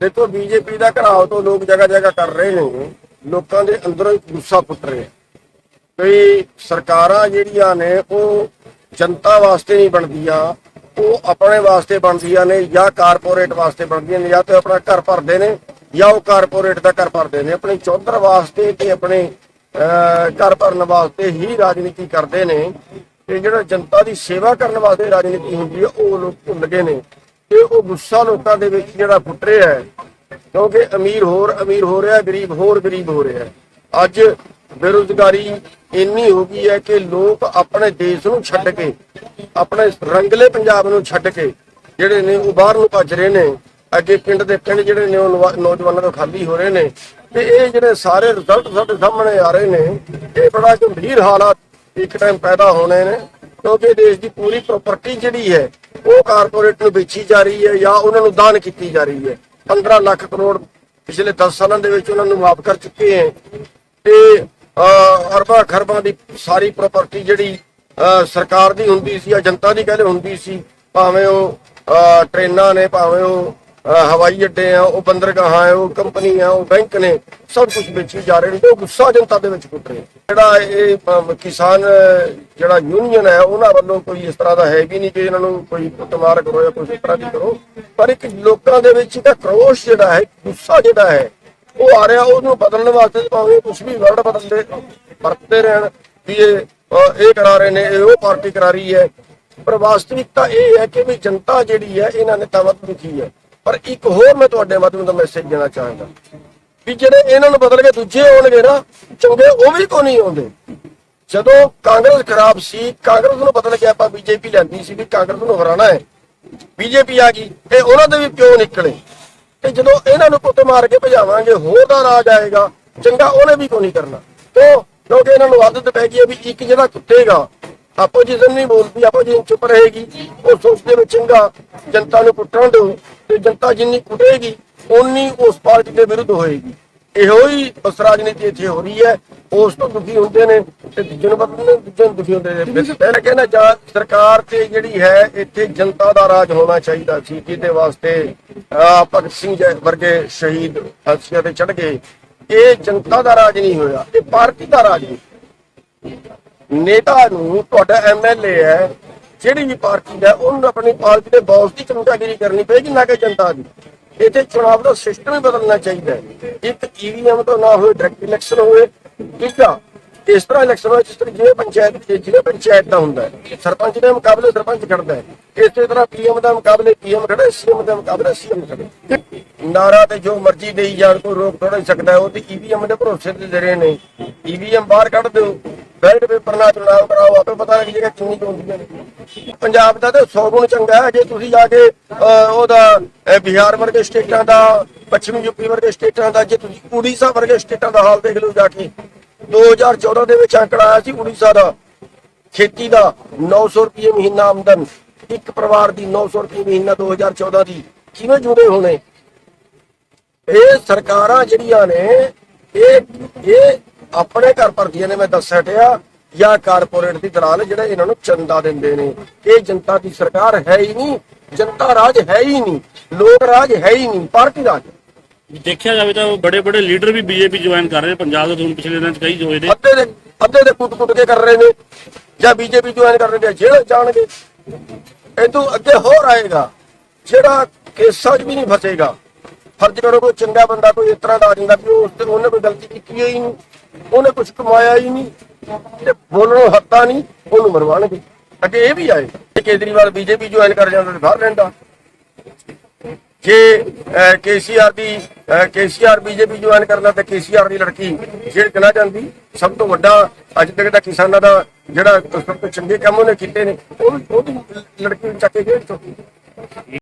ਦੇਖੋ ਬੀਜੇਪੀ ਦਾ ਘਰਾਓ ਤੋਂ ਲੋਕ ਜਗ੍ਹਾ ਜਗ੍ਹਾ ਕਰ ਰਹੇ ਨੇ। ਲੋਕਾਂ ਦੇ ਅੰਦਰੋਂ ਇੱਕ ਗੁੱਸਾ ਫੁੱਟ ਰਿਹਾ। ਕਈ ਸਰਕਾਰਾਂ ਜਿਹੜੀਆਂ ਨੇ ਉਹ ਜਨਤਾ ਵਾਸਤੇ ਨਹੀਂ ਬਣਦੀਆਂ। ਉਹ ਆਪਣੇ ਵਾਸਤੇ ਬਣਦੀਆਂ ਨੇ ਜਾਂ ਕਾਰਪੋਰੇਟ ਵਾਸਤੇ ਬਣਦੀਆਂ ਨੇ। ਜਾਂ ਤੇ ਆਪਣਾ ਘਰ ਭਰਦੇ ਨੇ ਜਾਂ ਉਹ ਕਾਰਪੋਰੇਟ ਦਾ ਘਰ ਭਰਦੇ ਨੇ। ਆਪਣੇ ਚੌਧਰ ਵਾਸਤੇ ਤੇ ਆਪਣੇ ਅਹ, ਘਰ ਭਰਨ ਵਾਸਤੇ ਹੀ ਰਾਜਨੀਤੀ ਕਰਦੇ ਨੇ। ਤੇ ਜਿਹੜਾ ਜਨਤਾ ਦੀ ਸੇਵਾ ਕਰਨ ਵਾਸਤੇ ਰਾਜਨੀਤੀ ਹੁੰਦੀ ਹੈ ਉਹ ਲੋਕ ਭੁੱਲ ਗਏ ਨੇ। ਤੇ ਉਹ ਗੁੱਸਾ ਲੋਕਾਂ ਦੇ ਵਿੱਚ ਜਿਹੜਾ ਫੁੱਟ ਰਿਹਾ ਹੈ, ਕਿਉਂਕਿ ਅਮੀਰ ਹੋਰ ਅਮੀਰ ਹੋ ਰਿਹਾ, ਗਰੀਬ ਹੋਰ ਗਰੀਬ ਹੋ ਰਿਹਾ ਅੱਜ ਬੇਰੁਜ਼ਗਾਰੀ ਇੰਨੀ ਹੋ ਗਈ ਹੈ ਕਿ ਲੋਕ ਆਪਣੇ ਦੇਸ਼ ਨੂੰ ਛੱਡ ਕੇ, ਆਪਣੇ ਰੰਗਲੇ ਪੰਜਾਬ ਨੂੰ ਛੱਡ ਕੇ ਜਿਹੜੇ ਨੇ ਉਹ ਬਾਹਰ ਨੂੰ ਭੱਜ ਰਹੇ ਨੇ, ਅੱਗੇ ਪਿੰਡ ਦੇ ਪਿੰਡ ਜਿਹੜੇ ਨੇ ਉਹ ਨੌ- ਨੌਜਵਾਨਾਂ ਤੋਂ ਖਾਲੀ ਹੋ ਰਹੇ ਨੇ ਤੇ ਇਹ ਜਿਹੜੇ ਸਾਰੇ ਰਿਜ਼ਲਟ ਸਾਡੇ ਸਾਹਮਣੇ ਆ ਰਹੇ ਨੇ, ਇਹ ਬੜਾ ਗੰਭੀਰ ਹਾਲਾਤ ਇੱਕ ਟਾਈਮ ਪੈਦਾ ਹੋਣੇ ਨੇ, ਕਿਉਂਕਿ ਦੇਸ਼ ਦੀ ਪੂਰੀ ਪ੍ਰਾਪਰਟੀ ਜਿਹੜੀ ਹੈ ਉਹ ਕਾਰਪੋਰੇਟ ਨੂੰ ਵੇਚੀ ਜਾ ਰਹੀ ਹੈ ਜਾਂ ਉਹਨਾਂ ਨੂੰ ਦਾਨ ਕੀਤੀ ਜਾ ਰਹੀ ਹੈ। 15 ਲੱਖ ਕਰੋੜ ਪਿਛਲੇ 10 ਸਾਲਾਂ ਦੇ ਵਿੱਚ ਉਹਨਾਂ ਨੂੰ ਮਾਫ ਕਰ ਚੁੱਕੇ ਹੈ। ਤੇ ਅਹ, ਅਰਬਾਂ ਖਰਬਾਂ ਦੀ ਸਾਰੀ ਪ੍ਰਾਪਰਟੀ ਜਿਹੜੀ ਅਹ, ਸਰਕਾਰ ਦੀ ਹੁੰਦੀ ਸੀ ਜਾਂ ਜਨਤਾ ਦੀ ਕਹਿੰਦੇ ਹੁੰਦੀ ਸੀ ਭਾਵੇਂ ਉਹ ਅਹ, ਟ੍ਰੇਨਾਂ ਨੇ ਭਾਵੇਂ ਉਹ ਹਵਾਈ ਅੱਡੇ ਆ, ਉਹ ਬੰਦਰਗਾਹਾਂ ਆ, ਉਹ ਕੰਪਨੀ ਆ, ਉਹ ਬੈਂਕ ਨੇ ਸਭ ਕੁਝ ਵੇਚੀ ਜਾ ਰਹੇ ਨੇ। ਉਹ ਗੁੱਸਾ ਜਨਤਾ ਦੇ ਵਿੱਚ ਫੁੱਟ ਰਿਹਾ ਜਿਹੜਾ ਇਹ ਕਿਸਾਨ, ਜਿਹੜਾ ਯੂਨੀਅਨ ਹੈ, ਉਹਨਾਂ ਵੱਲੋਂ ਕੋਈ ਇਸ ਤਰ੍ਹਾਂ ਦਾ ਹੈ ਵੀ ਨਹੀਂ ਕਿ ਇਹਨਾਂ ਨੂੰ ਕੋਈ ਕੁੱਟਮਾਰ ਕਰੋ ਜਾਂ ਕੋਈ ਇਸ ਤਰ੍ਹਾਂ ਦੀ ਕਰੋ। ਪਰ ਇੱਕ ਲੋਕਾਂ ਦੇ ਵਿੱਚ ਇੱਕ ਕਰੋਸ਼ ਜਿਹੜਾ ਹੈ ਗੁੱਸਾ ਜਿਹੜਾ ਹੈ, ਉਹ ਆ ਰਿਹਾ। ਉਹਨੂੰ ਬਦਲਣ ਵਾਸਤੇ ਭਾਵੇਂ ਕੁਝ ਵੀ ਵਰਡ ਬਦਲਦੇ ਵਰਤਦੇ ਰਹਿਣ ਵੀ ਇਹ ਇਹ ਕਰਾ ਰਹੇ ਨੇ, ਇਹ ਉਹ ਪਾਰਟੀ ਕਰਾ ਰਹੀ ਹੈ। ਪਰ ਵਾਸਤਵਿਕਤਾ ਇਹ ਹੈ ਕਿ ਵੀ ਜਨਤਾ ਜਿਹੜੀ ਹੈ, ਇਹਨਾਂ ਨੇ ਤਾਵਤ ਦੁਖੀ ਹੈ। ਪਰ ਇੱਕ ਹੋਰ ਮੈਂ ਤੁਹਾਡੇ ਮਾਧਿਅਮ ਤੋਂ ਮੈਸੇਜ ਦੇਣਾ ਚਾਹਾਂਗਾ ਵੀ ਜਿਹੜੇ ਇਹਨਾਂ ਨੂੰ ਬਦਲ ਕੇ ਦੂਜੇ ਆਉਣਗੇ ਨਾ, ਚੰਗੇ ਉਹ ਵੀ ਕੋ ਨਹੀਂ ਆਉਂਦੇ? ਜਦੋਂ ਕਾਂਗਰਸ ਖਰਾਬ ਸੀ, ਕਾਂਗਰਸ ਨੂੰ ਬਦਲ ਕੇ ਆਪਾਂ ਬੀਜੇਪੀ ਲੈਂਦੀ ਸੀ ਵੀ ਕਾਂਗਰਸ ਨੂੰ ਹਰਾਣਾ ਹੈ। ਬੀਜੇਪੀ ਆ ਗਈ ਤੇ ਉਹਨਾਂ ਦੇ ਵੀ ਪਿਓ ਨਿਕਲੇ। ਤੇ ਜਦੋਂ ਇਹਨਾਂ ਨੂੰ ਕੁੱਟ ਮਾਰ ਕੇ ਭਜਾਵਾਂਗੇ, ਹੋਰ ਦਾ ਰਾਜ ਆਏਗਾ, ਚੰਗਾ ਉਹਨੇ ਵੀ ਕੋਈ ਨਹੀਂ ਕਰਨਾ? ਤੋਂ ਕਿਉਂਕਿ ਇਹਨਾਂ ਨੂੰ ਆਦਤ ਪੈ ਗਈ ਹੈ ਵੀ ਇੱਕ ਜਿਹੜਾ ਕੁੱਤੇਗਾ ਆਪੋਜੀਸ਼ਨ ਨਹੀਂ ਬੋਲਦੀ ਆਪੋਜੀਸ਼ਨ ਚੁੱਪ ਰਹੇਗੀ ਉਹ ਸੋਚਦੇ ਵੀ ਚੰਗਾ ਜਨਤਾ ਨੂੰ ਕੁੱਟਣ ਦਿਓ ਤੇ ਜਨਤਾ ਜਿੰਨੀ ਕੁੱਟੇਗੀ ਉਨੀ ਉਸ ਪਾਰਟੀ ਦੇ ਵਿਰੁੱਧ ਹੋਏਗੀ। ਇਹੋ ਹੀ ਉਸ ਰਾਜਨੀਤੀ ਇੱਥੇ ਹੋ ਰਹੀ ਹੈ ਉਸ ਤੋਂ ਦੁਖੀ ਹੁੰਦੇ ਨੇ ਤੇ ਦੂਜੇ ਨੂੰ ਪਤਾ ਨਹੀਂ ਦੂਜੇ ਨੂੰ ਦੁਖੀ ਹੁੰਦੇ ਨੇ। ਮੈਂ ਕਹਿੰਦਾ ਜਾਂ ਸਰਕਾਰ ਤੇ ਜਿਹੜੀ ਹੈ ਇੱਥੇ ਜਨਤਾ ਦਾ ਰਾਜ ਹੋਣਾ ਚਾਹੀਦਾ ਸੀ ਜਿਹਦੇ ਵਾਸਤੇ ਭਗਤ ਸਿੰਘ ਜੈ ਵਰਗੇ ਸ਼ਹੀਦ ਹਸਤੀਆਂ ਤੇ ਚੜ ਗਏ। ਇਹ ਜਨਤਾ ਦਾ ਰਾਜ ਨਹੀਂ ਹੋਇਆ ਇਹ ਪਾਰਟੀ ਦਾ ਰਾਜ ਨਹੀਂ। ਨੇਤਾ ਨੂੰ ਤੁਹਾਡਾ ਐਮਐਲਏ ਹੈ, ਜਿਹੜੀ ਵੀ ਪਾਰਟੀ ਦਾ, ਉਹਨੂੰ ਆਪਣੀ ਪਾਰਟੀ ਦੇ ਬੌਸ ਦੀ ਚਮਚਾਗਿਰੀ ਕਰਨੀ ਪਏਗੀ, ਨਾ ਕਿ ਜਨਤਾ ਦੀ। ਇੱਥੇ ਚੁਣਾਵ ਦਾ ਸਿਸਟਮ ਹੀ ਬਦਲਣਾ ਚਾਹੀਦਾ ਹੈ। ਇੱਕ ਈਵੀਐਮ ਤੋਂ ਨਾ ਹੋਏ ਡਾਇਰੈਕਟ ਇਲੈਕਸ਼ਨ ਹੋਵੇ ਦੂਜਾ ਇਸ ਤਰ੍ਹਾਂ ਇਲੈਕਸ਼ਨ ਹੋਏ, ਜਿਸ ਤਰ੍ਹਾਂ ਜਿਵੇਂ ਪੰਚਾਇਤ ਜਿਵੇਂ ਪੰਚਾਇਤ ਦਾ ਹੁੰਦਾ ਸਰਪੰਚ ਦੇ ਮੁਕਾਬਲੇ ਸਰਪੰਚ ਖੜਦਾ ਹੈ। ਇਸੇ ਤਰ੍ਹਾਂ ਪੀਐਮ ਦਾ ਮੁਕਾਬਲੇ ਪੀਐਮ ਖੜੇ ਸੀਐਮ ਦਾ ਮੁਕਾਬਲੇ ਸੀਐਮ ਖੜੇ ਨਾਰਾ ਤੇ ਜੋ ਮਰਜ਼ੀ ਦੇਈ ਜਾਣ, ਕੋਈ ਰੋਕ ਥੋੜਾ ਸਕਦਾ ਉਹ ਤੇ ਈਵੀਐਮ ਦੇ ਭਰੋਸੇ ਤੇ ਦੇ ਰਹੇ ਨੇ। ਈਵੀਐਮ ਬਾਹਰ ਕੱਢ ਦਿਓ। ਬੈਲਟ ਪੇਪਰ ਨਾਲ ਚੁਣਾਵ ਕਰਾਓ, ਆਪੇ ਪਤਾ ਲੱਗ ਜਾਏਗਾ ਕਿੰਨੀ ਹੁੰਦੀਆਂ ਨੇ ਪੰਜਾਬ ਦਾ ਤਾਂ 100 ਗੁਣ ਚੰਗਾ ਹੈ, ਜੇ ਤੁਸੀਂ ਜਾ ਕੇ ਉਹਦਾ ਬਿਹਾਰ ਵਰਗੇ ਸਟੇਟਾਂ ਦਾ, ਪੱਛਮੀ ਯੂਪੀ ਵਰਗੇ ਸਟੇਟਾਂ ਦਾ, ਜੇ ਤੁਸੀਂ ਉੜੀਸਾ ਵਰਗੇ ਸਟੇਟਾਂ ਦਾ ਹਾਲ ਦੇਖ ਲਓ ਜਾ ਕੇ 2014 ਦੇ ਵਿੱਚ ਅੰਕੜਾ ਆਇਆ ਸੀ ਉੜੀਸਾ ਦਾ। ਖੇਤੀ ਦਾ 900 ਰੁਪਏ ਮਹੀਨਾ ਆਮਦਨ, ਇੱਕ ਪਰਿਵਾਰ ਦੀ 900 ਰੁਪਏ ਮਹੀਨਾ 2014 ਦੀ। ਕਿਵੇਂ ਜੁੜੇ ਹੋਣੇ? ਇਹ ਸਰਕਾਰਾਂ ਜਿਹੜੀਆਂ ਨੇ, ਇਹ ਇਹ ਆਪਣੇ ਘਰ ਭਰਦੀਆਂ ਨੇ ਮੈਂ ਦੱਸ ਹਟਿਆ ਜਾਂ ਕਾਰਪੋਰੇਟ ਦੀ ਦਲਾਲ ਜਿਹੜੇ ਇਹਨਾਂ ਨੂੰ ਚੰਦਾ ਦਿੰਦੇ ਨੇ। ਇਹ ਜਨਤਾ ਦੀ ਸਰਕਾਰ ਹੈ ਹੀ ਨਹੀਂ ਜਨਤਾ ਰਾਜ ਹੈ ਹੀ ਨਹੀਂ ਲੋਕ ਰਾਜ ਹੈ ਹੀ ਨਹੀਂ ਪਾਰਟੀ ਰਾਜ। ਦੇਖਿਆ ਜਾਵੇ ਤਾਂ ਬੜੇ ਬੜੇ ਲੀਡਰ ਵੀ ਬੀਜੇਪੀ ਜੁਆਇਨ ਕਰ ਰਹੇ ਨੇ ਪੰਜਾਬ ਦੇ ਹੁਣ ਪਿਛਲੇ ਦਿਨਾਂ ਚ ਕਈ ਹੋਏ ਨੇ ਅੱਧੇ ਦੇ ਅੱਧੇ ਦੇ ਕੁੱਟ ਕੁੱਟ ਕੇ ਕਰ ਰਹੇ ਨੇ ਜਾਂ ਬੀਜੇਪੀ ਜੁਆਇਨ ਕਰ ਰਹੇ ਨੇ ਜੇਲ੍ਹ ਜਾਣਗੇ। ਇਹ ਤੋਂ ਅੱਗੇ ਹੋਰ ਆਏਗਾ ਜਿਹੜਾ ਕੇਸਾਂ 'ਚ ਵੀ ਨਹੀਂ ਫਸੇਗਾ। ਫਰਜ਼ ਕਰੋ ਕੋਈ ਚੰਗਾ ਬੰਦਾ ਕੋਈ ਇਸ ਤਰ੍ਹਾਂ ਦਾ ਆ ਜਾਂਦਾ ਵੀ ਉਸ ਤੇ ਉਹਨੇ ਕੋਈ ਗਲਤੀ ਕੀਤੀ ਹੋਈ ਨਹੀਂ। ਉਹਨੇ ਕੁਝ ਕਮਾਇਆ ਹੀ ਨਹੀਂ ਤੇ ਬੋਲਣੋਂ ਹੱਤਾ ਨਹੀਂ, ਉਹਨੂੰ ਮਰਵਾਣਗੇ ਅੱਗੇ ਇਹ ਵੀ ਆਏ ਕਿ ਕੇਜਰੀਵਾਲ ਬੀਜੇਪੀ ਜੁਆਇਨ ਕਰ ਜਾਂਦਾ ਤੇ ਬਾਹਰ ਰਹਿੰਦਾ ਜੇ ਕੇਸੀਆਰ ਦੀ ਕੇਸੀਆਰ ਬੀਜੇਪੀ ਜੁਆਇਨ ਕਰਨਾ ਤੇ ਕੇਸੀਆਰ ਦੀ ਲੜਕੀ ਜੇਲ੍ਹ ਚਲਾ ਜਾਂਦੀ, ਸਭ ਤੋਂ ਵੱਡਾ ਅੱਜ ਤੱਕ ਦਾ ਕਿਸਾਨਾਂ ਦਾ ਜਿਹੜਾ ਸਭ ਤੋਂ ਚੰਗੇ ਕੰਮ ਉਹਨੇ ਕੀਤੇ ਨੇ, ਉਹ ਉਹਦੀ ਲੜਕੀ ਨੂੰ ਚੱਕ ਕੇ ਜੇਲ੍ਹ ਚੋਂ